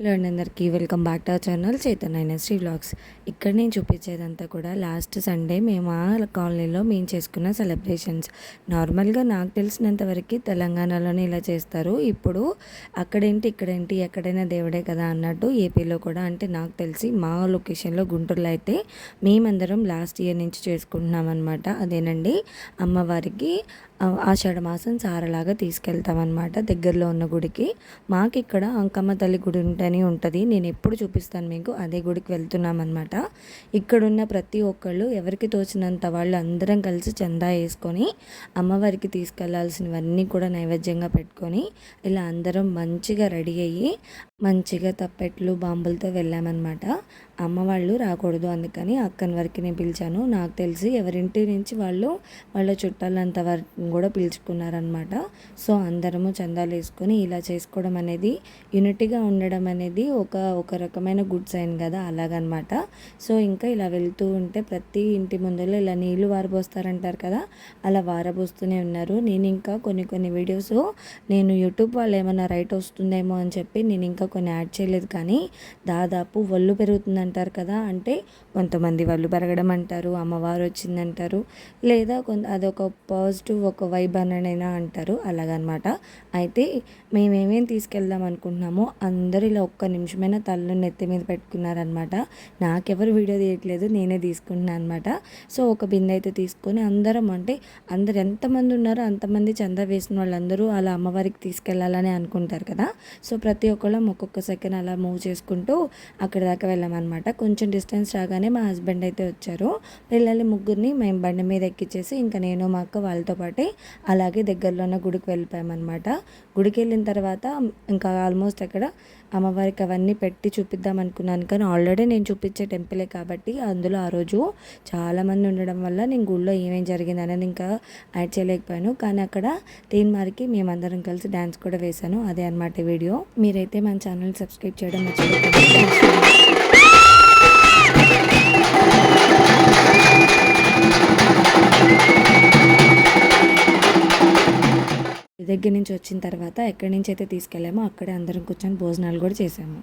Hello అండి అందరికీ welcome back to our channel Chaitanya Sri vlogs ఇక్కడ నేను చూపించేదంతా కూడా లాస్ట్ సండే మేము ఆ కాలనీలో మేము చేసుకున్న సెలబ్రేషన్స్ నార్మల్గా నాకు తెలిసినంత వరకు తెలంగాణలోనే ఇలా చేస్తారు. ఇప్పుడు అక్కడేంటి ఇక్కడేంటి ఎక్కడైనా దేవుడే కదా అన్నట్టు ఏపీలో కూడా అంటే నాకు తెలిసి మా లొకేషన్లో గుంటూరులో అయితే మేమందరం లాస్ట్ ఇయర్ నుంచి చేసుకుంటున్నాం అనమాట అదేనండి అమ్మవారికి ఆషాఢ మాసం సారలాగా తీసుకెళ్తామన్నమాట దగ్గరలో ఉన్న గుడికి. మాకు ఇక్కడ అంకమ్మ తల్లి గుడి ఉంటని ఉంటుంది. నేను ఎప్పుడు చూపిస్తాను మీకు. అదే గుడికి వెళ్తున్నామన్నమాట. ఇక్కడున్న ప్రతి ఒక్కళ్ళు ఎవరికి తోచినంత వాళ్ళు అందరం కలిసి చందా వేసుకొని అమ్మవారికి తీసుకెళ్ళాల్సినవన్నీ కూడా నైవేద్యంగా పెట్టుకొని ఇలా అందరం మంచిగా రెడీ అయ్యి మంచిగా తప్పెట్లు బాంబులతో వెళ్ళామన్నమాట. అమ్మ వాళ్ళు రాకూడదు అందుకని అక్కని వరకు నేను పిలిచాను. నాకు తెలిసి ఎవరింటి నుంచి వాళ్ళు వాళ్ళ చుట్టాలంత వరకు కూడా పిలుచుకున్నారనమాట సో అందరము చందాలు వేసుకొని ఇలా చేసుకోవడం అనేది యూనిటీగా ఉండడం అనేది అనేది ఒక ఒక రకమైన గుడ్ సైన్ కదా అలాగనమాట. సో ఇంకా ఇలా వెళ్తూ ఉంటే ప్రతి ఇంటి ముందులో ఇలా నీళ్ళు వారబోస్తారంటారు కదా అలా వారబోస్తూనే ఉన్నారు. నేను ఇంకా కొన్ని కొన్ని వీడియోస్ నేను యూట్యూబ్ వాళ్ళు ఏమైనా రైట్ వస్తుందేమో అని చెప్పి నేను ఇంకా కొన్ని యాడ్ చేయలేదు. కానీ దాదాపు ఒళ్ళు పెరుగుతుంది అంటారు కదా అంటే కొంతమంది వాళ్ళు పెరగడం అంటారు అమ్మవారు వచ్చిందంటారు లేదా కొంత అదొక పాజిటివ్ ఒక వైబ్ అనైనా అంటారు అలాగనమాట. అయితే మేమేమేం తీసుకెళ్దాం అనుకుంటున్నామో అందరూ ఇలా ఒక్క నిమిషమైన తల్లు నెత్తి మీద పెట్టుకున్నారనమాట. నాకెవరు వీడియో తీయట్లేదు నేనే తీసుకుంటున్నాను అనమాట. సో ఒక బిందె అయితే తీసుకొని అందరం అంటే అందరు ఎంతమంది ఉన్నారో అంతమంది చందా వేసిన వాళ్ళందరూ అలా అమ్మవారికి తీసుకెళ్ళాలని అనుకుంటారు కదా. సో ప్రతి ఒక్కళ్ళం ఒక్కొక్క సెకండ్ అలా మూవ్ చేసుకుంటూ అక్కడి దాకా వెళ్ళామన్నమాట కొంచెం డిస్టెన్స్ రాగానే మా హస్బెండ్ అయితే వచ్చారు. పిల్లల్ని ముగ్గురిని మేము బండి మీద ఎక్కించేసి ఇంకా నేను మా అక్క వాళ్ళతో పాటే అలాగే దగ్గరలో ఉన్న గుడికి వెళ్ళిపోయామన్నమాట గుడికి వెళ్ళిన తర్వాత ఇంకా ఆల్మోస్ట్ అక్కడ అమ్మవారికి అవన్నీ పెట్టి చూపిద్దాం అనుకున్నాను. కానీ ఆల్రెడీ నేను చూపించే టెంపులే కాబట్టి అందులో ఆ రోజు చాలామంది ఉండడం వల్ల నేను గుళ్ళో ఏమేం జరిగింది అనేది ఇంకా యాడ్ చేయలేకపోయాను. కానీ అక్కడ తీన్మార్కి మేమందరం కలిసి డ్యాన్స్ కూడా వేశాను. అదే అనమాట వీడియో. మీరైతే మన ఛానల్ సబ్స్క్రైబ్ చేయడం మర్చిపోకండి. దగ్గర నుంచి వచ్చిన తర్వాత ఎక్కడి నుంచి అయితే తీసుకెళ్ళామో అక్కడే అందరం కూర్చొని భోజనాలు కూడా చేసాము.